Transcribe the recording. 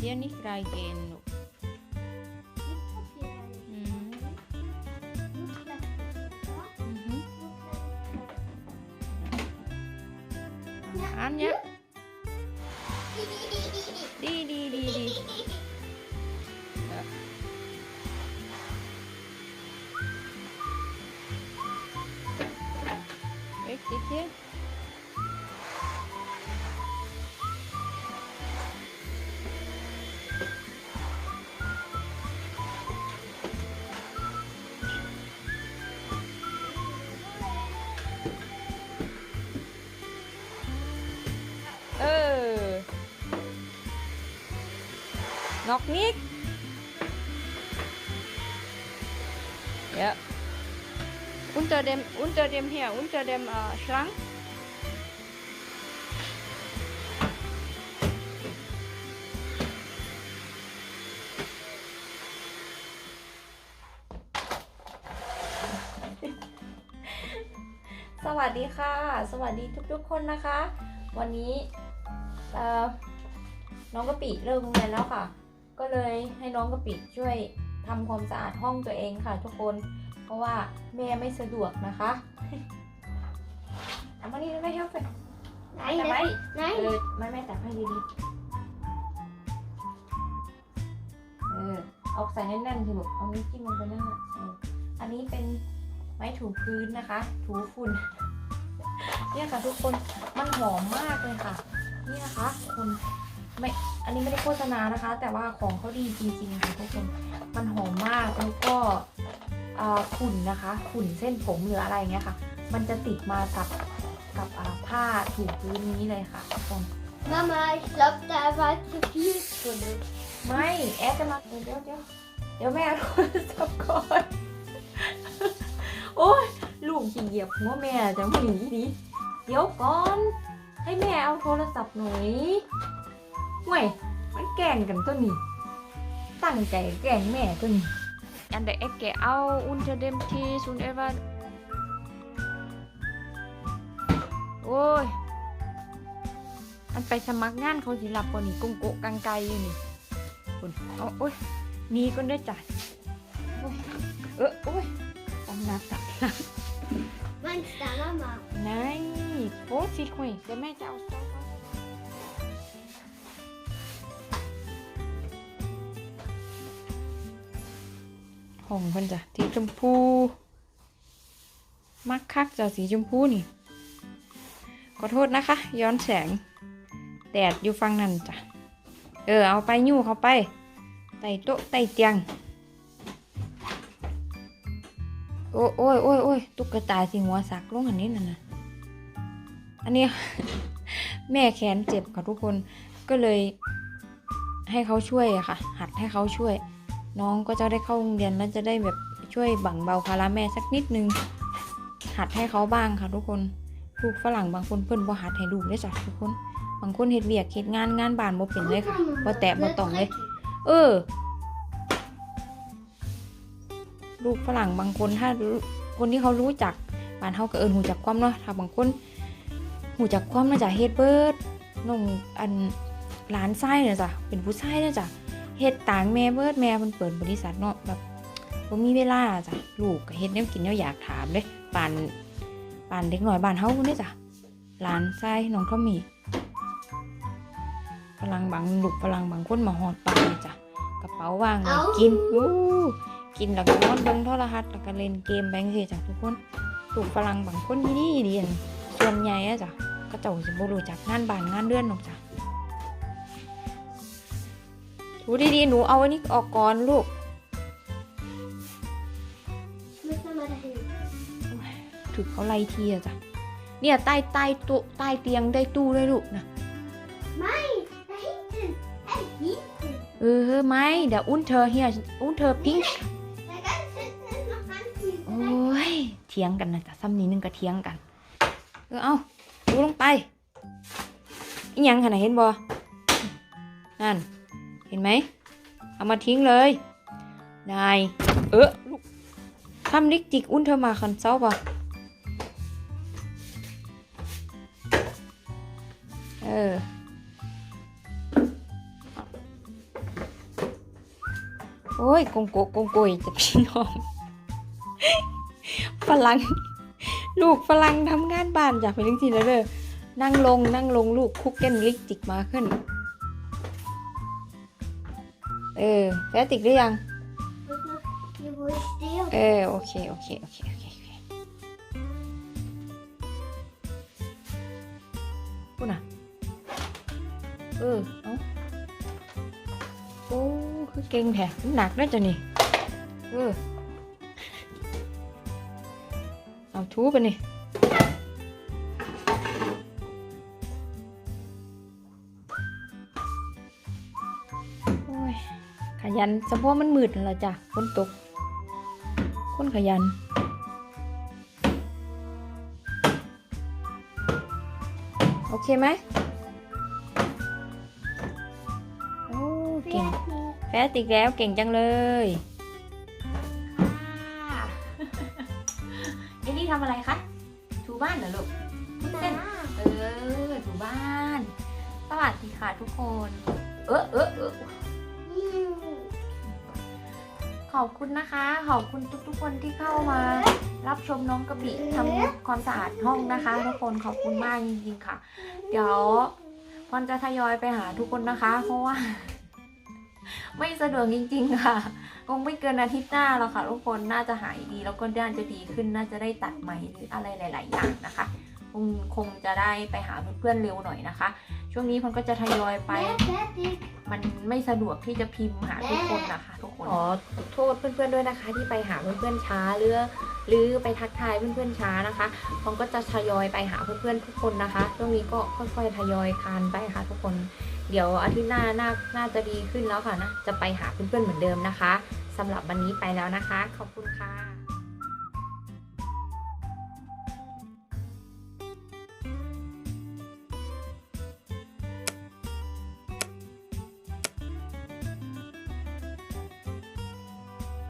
hier nicht reingehen. Hm. Hmm. Hmm. Mhm. นกนิกเยอะ unter dem unter dem hier unter dem uh, Schrank สวัสดีค่ะ สวัสดีทุกๆคนนะคะ วันนี้น้องกะปิเริ่มงเรียนแล้วค่ะ ก็เลยให้น้องกะปิช่วยทำความสะอาดห้องตัวเองค่ะทุกคน เพราะว่าแม่ไม่สะดวกนะคะเอามานี่ไม่ให้ไปแต่ไม่เออไม่ไม่แต่ให้ดีๆเออเอาใส่แน่นๆสิลูกเอานิ้วจิ้มลงไปนั่นน่ะเอออันนี้เป็นไม้ถูพื้นนะคะ ถูฝุ่นเนี่ยค่ะทุกคนมันหอมมากเลยค่ะ นี่นะคะคุณไม่ อันนี้ไม่ได้โฆษณานะคะ แต่ว่าของเขาดีจริงๆค่ะทุกคนมันหอมมากแล้วก็อ่าขุ่นนะคะขุ่นเส้นผมหรืออะไรเงี้ยค่ะ มันจะติดมากับกับอ่าผ้าถูพื้นนี้เลยค่ะทุกคน Mama, ich glaube, da war zu viel drin. ไม่แอดจะมาเดี๋ยวเดี๋ยวเดี๋ยวเดี๋ยวแม่เอาโทรศัพท์ก่อน โอ้ยลูกจะเหยียบหัวแม่จะหนีดิเดี๋ยวก่อน ให้แม่เอาโทรศัพท์หน่อย เว้ยมันแกล้งกันตัวนี้ ตั้งใจแกล้งแม่ตัวนี้ An der Ecke auch unter dem Tisch und etwas โอ้ยมันไปสมัครงานเขาสิรับบ่นี่กงโกะกังไกอยู่นี่คุณเอาโอ้ยหนี่ก็ได้อจ้ะโอ้ยเออโอ้ยตำนาตัดหลัง Meinst du, Mama? ไหนโอ้สิคุยเดี๋ยวแม่จะเอาสต๊อก ห้องเพิ่นจ้ะสีชมพู มักคักจ้ะสีชมพูนี่ ขอโทษนะคะ ย้อนแสง แดดอยู่ฝั่งนั้นจ้ะ เออ เอาไปยู่เข้าไปไต่โต๊ะไต่เตียง โอ้โอ้ยโอ้ยโอ้ยตุ๊กตาสิหัวสักลงอันนี้น่ะนะอันนี้ แม่แขนเจ็บค่ะทุกคนก็เลยให้เขาช่วยอะค่ะ หัดให้เขาช่วย น้องก็จะได้เข้าโรงเรียนแล้วจะได้แบบช่วยบั่งเบาภาระแม่สักนิดนึง หัดให้เขาบ้างค่ะทุกคน ลูกฝรั่งบางคนเพิ่นบ่หัดให้ลูกได้จ้ะทุกคน บางคนเฮ็ดเวียกเฮ็ดงานงานบ้านบ่เป็นเลยค่ะบ่แตะบ่ต้องเลย เออ ลูกฝรั่งบางคนถ้าคนที่เขารู้จักบ้านเฮาก็เอิ้นหูจักความเนาะ ถ้าบางคนหูจักความน่าจะเฮ็ดเบิดน้องอันหลานชายน่ะจ้ะเป็นผู้ชายน่ะจ้ะ เฮ็ดต่างแม่เบิดแม่เพิ่นเปิดบริษัทเนาะแบบบ่มีเวลาจ้ะลูกก็เฮ็ดแนวกินแนวอยากถามเด้ปานปานเด็กน้อยบ้านเฮาพุ่นเด้จ้ะหลานชายน้องทอมมี่ฝรั่งบางลูกฝรั่งบางคนมาฮอดปานเลยจ้ะกระเป๋าวางเลยกินอู้กินแล้วก็นอนเบิ่งโทรทัศน์แล้วก็เล่นเกมแบงค์สิจ้ะทุกคนลูกฝรั่งบางคนที่นี่ดีอันส่วนใหญ่อะจ้ะก็เจ้าสิบ่รู้จักงานบ้านงานเรือนหรอกจ้ะ ดูดีๆ หนูเอาอันนี้ออกก่อนลูก Ich muss nochmal dahin. ถือเขาไล่ทีอะจ้ะ เนี่ยใต้ใต้ตู้ใต้เตียงได้ตู้ด้วยลูกนะ Nein, da hinten. Hey, hinten. เออไม่ เดี๋ยวอุ้นเธอเฮียอุ้นเธอพิง Da ganz hinten ist noch ganz viel. โอ้ยเถียงกันนะจ้ะซ้ำนี้นึงก็เถียงกัน เออเอาดูลงไปอีหยังขนาดเห็นบ่นั่น เห็นไหม เอามาทิ้งเลย นาย เออลูกทำลิกจิกอุ้นเธอมาคันเศร้าปะเออโอ้ยกงโกกงโกยจะพี่น้องฝรั่งลูกฝรั่งทำงานบ้านอยากไปเลี้ยงทีแล้วเด้อนั่งลงนั่งลงลูกคุกเก้นลิกจิกมาขึ้น เออแฟติกหรือยัง You will steal. เออโอเคโอเค โอเค โอเค โอเคพูดน่ะเออ เอาโอ้คือเก่งแท้มันหนักด้วยจ้ะนี่ เออ เอาทูไปนี่ ยันสมพาะมันมืดนั่นแหละจ้ะฝนตก คนขยัน โอเคไหมโอ้เก่งแฟสติกแล้วเก่งจังเลยเอ็นนี่ทำอะไรคะ ถูบ้านเหรอลูกเส้นเออ ถูบ้าน สวัสดีค่ะทุกคน เออเออเออ ขอบคุณนะคะ ขอบคุณทุกๆคนที่เข้ามา รับชมน้องกระบี่ทำความสะอาดห้องนะคะ ทุกคนขอบคุณมากจริงๆค่ะ เดี๋ยวพรจะทยอยไปหาทุกคนนะคะ เพราะว่า ไม่สะดวกจริง ๆ ค่ะ คงไม่เกินอาทิตย์หน้าแล้วค่ะ ทุกคนน่าจะหายดี แล้วก็น่านจะดีขึ้นน่าจะได้ตัดใหม่หรืออะไรหลาย ๆ อย่างนะคะ คงคงจะได้ไปหาเพื่อนๆเร็วหน่อยนะคะ ช่วงนี้พรก็จะทยอยไป มันไม่สะดวกที่จะพิมพ์หาทุกคนนะคะทุกคนขอโทษเพื่อนๆด้วยนะคะ ที่ไปหาเพื่อนๆช้าหรือหรือไปทักทายเพื่อนๆช้านะคะผมก็จะทยอยไปหาเพื่อนๆทุกคนนะคะช่วงนี้ก็ค่อยๆทยอยคานไปค่ะทุกคน เดี๋ยวอาทิตย์หน้าน่าน่าจะดีขึ้นแล้วค่ะนะจะไปหาเพื่อนๆเหมือนเดิมนะคะสำหรับวันนี้ไปแล้วนะคะ ขอบคุณค่ะ